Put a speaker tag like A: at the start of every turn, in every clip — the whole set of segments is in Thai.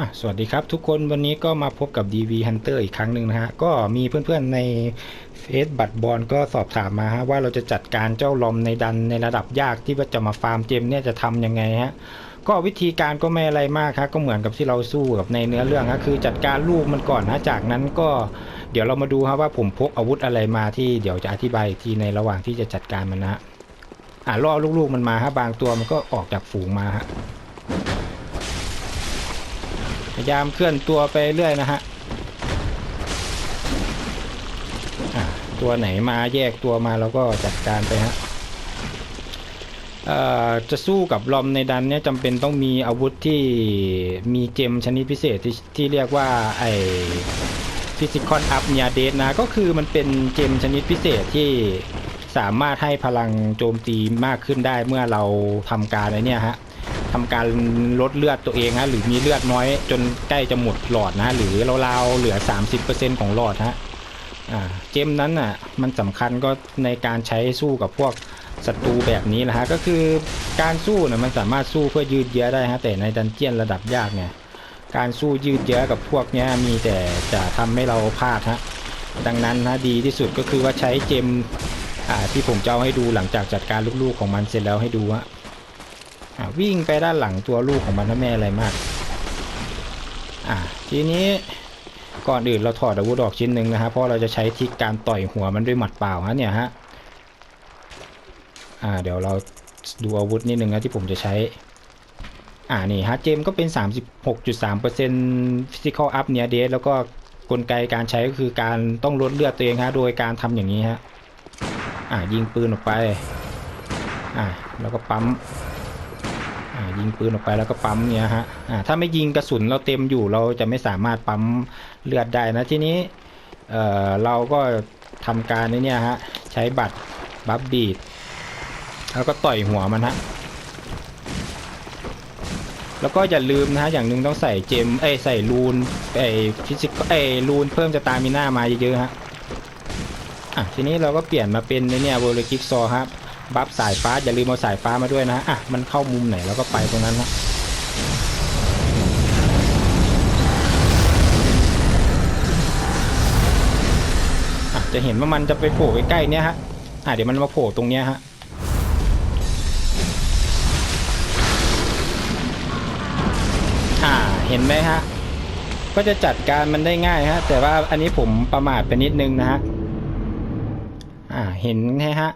A: อะสวัสดีครับทุกคนวันนี้ก็มาพบกับ DV Hunter อีกครั้งหนึ่งนะฮะ ก็มีเพื่อนๆในเฟซบัตรบอลก็สอบถามมาฮะว่าเราจะจัดการเจ้าลอมในดันในระดับยากที่ว่าจะมาฟาร์มเจมเนี่ยจะทำยังไงฮะ ก็วิธีการก็ไม่อะไรมากครับก็เหมือนกับที่เราสู้กับในเนื้อเรื่องฮะคือจัดการลูกมันก่อนนะจากนั้นก็เดี๋ยวเรามาดูครับว่าผมพกอาวุธอะไรมาที่เดี๋ยวจะอธิบายอีกทีในระหว่างที่จะจัดการมันนะฮะอ่าล่อลูกๆมันมาฮะบางตัวมันก็ออกจากฝูงมาฮะ ยายามเคลื่อนตัวไปเรื่อยนะฮะตัวไหนมาแยกตัวมาเราก็จัดการไปฮะจะสู้กับลอมในดันเนี่ยจำเป็นต้องมีอาวุธที่มีเจมชนิดพิเศษที่ที่เรียกว่าไอฟิสิคอนอัพเนียเดสนะก็คือมันเป็นเจมชนิดพิเศษที่สามารถให้พลังโจมตีมากขึ้นได้เมื่อเราทำการไอเนี่ยฮะ ทำการลดเลือดตัวเองฮะหรือมีเลือดน้อยจนใกล้จะหมดหลอดนะ หรือราวๆเหลือ 30%ของหลอดฮะอ่าเกมนั้นน่ะมันสำคัญก็ในการใช้สู้กับพวกศัตรูแบบนี้นะฮะก็คือการสู้เนี่ยมันสามารถสู้เพื่อยืดเยื้อได้ฮะแต่ในดันเจียนระดับยากเนี่ยการสู้ยืดเยื้อกับพวกเนี้ยมีแต่จะทำให้เราพลาดฮะดังนั้นนะดีที่สุดก็คือว่าใช้เจมที่ผมจะเอาให้ดูหลังจากจัดการลูกๆของมันเสร็จแล้วให้ดูฮะ อะวิ่งไปด้านหลังตัวลูกของมันนะแม่อะไรมาก อะทีนี้ก่อนอื่นเราถอดอาวุธออกชิ้นหนึ่งนะฮะเพราะเราจะใช้ทิกการต่อยหัวมันด้วยหมัดเปล่าฮะเนี่ยฮะอ่าเดี๋ยวเราดูอาวุธนิดนึงนะที่ผมจะใช้ อ่านี่ฮะเจมก็เป็น 36.3% physical up เนี่ยเดสแล้วก็กลไกการใช้ก็คือการต้องลดเลือดตัวเองฮะโดยการทำอย่างนี้ฮะอ่ายิงปืนออกไปอ่าแล้วก็ปั๊ม ยิงปืนออกไปแล้วก็ปั๊มเนี่ยฮะอ่าถ้าไม่ยิงกระสุนเราเต็มอยู่เราจะไม่สามารถปั๊มเลือดได้นะทีนี้เอ่อเราก็ทำการในเนี่ยฮะใช้บัตรบัฟบีดแล้วก็ต่อยหัวมันฮะแล้วก็อย่าลืมนะฮะอย่างหนึ่งต้องใส่เจมเอ้ใส่รูนไอ้ฟิสิกเอ้ยรูนเพิ่มจะตามิน่ามาเยอะๆฮะอะทีนี้เราก็เปลี่ยนมาเป็นในเนี่ยโวลกิกซอครับ บัฟสายฟ้าอย่าลืมเอาสายฟ้ามาด้วยนะอะมันเข้ามุมไหนแล้วก็ไปตรงนั้นนะอะจะเห็นว่ามันจะไปโผล่ใกล้ๆเนี้ยฮะอะเดี๋ยวมันมาโผล่ตรงเนี้ยฮะอ่าเห็นไหมฮะก็จะจัดการมันได้ง่ายฮะ แต่ว่าอันนี้ผมประมาทไปนิดนึงนะฮะ อ่า เห็นไหมฮะ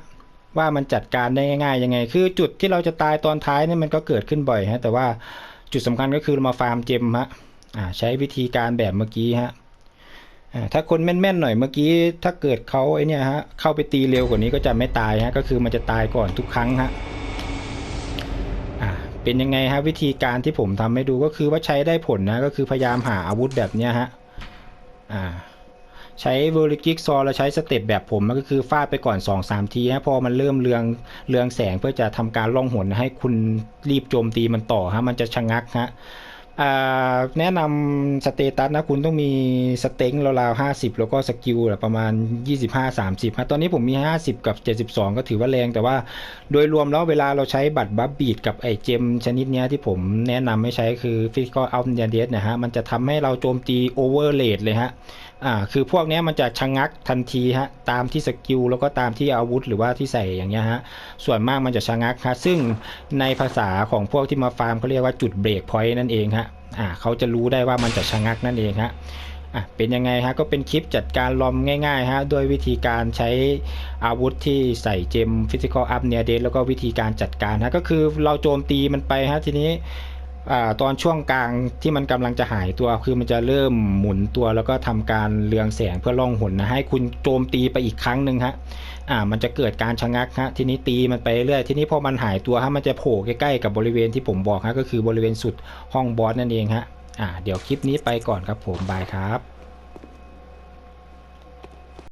A: ว่ามันจัดการได้ง่ายๆยังไง คือจุดที่เราจะตายตอนท้ายนี่มันก็เกิดขึ้นบ่อยฮะแต่ว่าจุดสำคัญก็คือามาฟาร์มเจมฮะอ่าใช้วิธีการแบบเมื่อกี้ฮะถ้าคนแม่นๆหน่อยเมื่อกี้ ถ้าเกิดเขาไอเนี่ยฮะเข้าไปตีเร็วกว่านี้ก็จะไม่ตายฮะก็คือมันจะตายก่อนทุกครั้งฮะเป็นยังไงฮะวิธีการที่ผมทำให้ดูก็คือว่าใช้ได้ผลนะก็คือพยายามหาอาวุธแบบเนี้ยฮะอ่า ใช้เวอร์ลิกิกซอแล้วใช้สเต็ปแบบผมมันก็คือฟาดไปก่อน 2-3 ทีฮะพอมันเริ่มเรืองเรืองแสงเพื่อจะทำการล่องหนให้คุณรีบโจมตีมันต่อฮะมันจะชะงักฮะ แนะนำสเตตัสนะคุณต้องมีสเต็งราวๆ50แล้วก็สกิลประมาณ25-30ฮะตอนนี้ผมมี50กับ72ก็ถือว่าแรงแต่ว่าโดยรวมแล้วเวลาเราใช้บัตรบัฟบีดกับไอเจมชนิดเนี้ยที่ผมแนะนำให้ใช้คือ Physical Out n e a d e s นะฮะ มันจะทำให้เราโจมตี Overrate เลยฮะอ่าคือพวกเนี้ยมันจะชะงักทันทีฮะตามที่สกิลแล้วก็ตามที่อาวุธหรือว่าที่ใส่อย่างเงี้ยฮะส่วนมากมันจะชะงักฮะซึ่งในภาษาของพวกที่มาฟาร์มเขาเรียกว่าจุดเบรกพอยต์นั่นเองฮะ อ่าเขาจะรู้ได้ว่ามันจะชะงักนั่นเองฮะอะเป็นยังไงฮะก็เป็นคลิปจัดการลอมง่ายๆฮะด้วยวิธีการใช้อาวุธที่ใส่เจมฟิสิกอลอัพเนียเดแล้วก็วิธีการจัดการฮะก็คือเราโจมตีมันไปฮะทีนี้ ตอนช่วงกลางที่มันกำลังจะหายตัวคือมันจะเริ่มหมุนตัวแล้วก็ทำการเรืองแสงเพื่อล่องหนนะให้คุณโจมตีไปอีกครั้งหนึ่งฮะอ่ามันจะเกิดการชะงักฮะทีนี้ตีมันไปเรื่อยทีนี้พอมันหายตัวฮะมันจะโผล่ใกล้ๆกับบริเวณที่ผมบอกฮะก็คือบริเวณสุดห้องบอสนั่นเองฮะอ่าเดี๋ยวคลิปนี้ไปก่อนครับผมบายครับ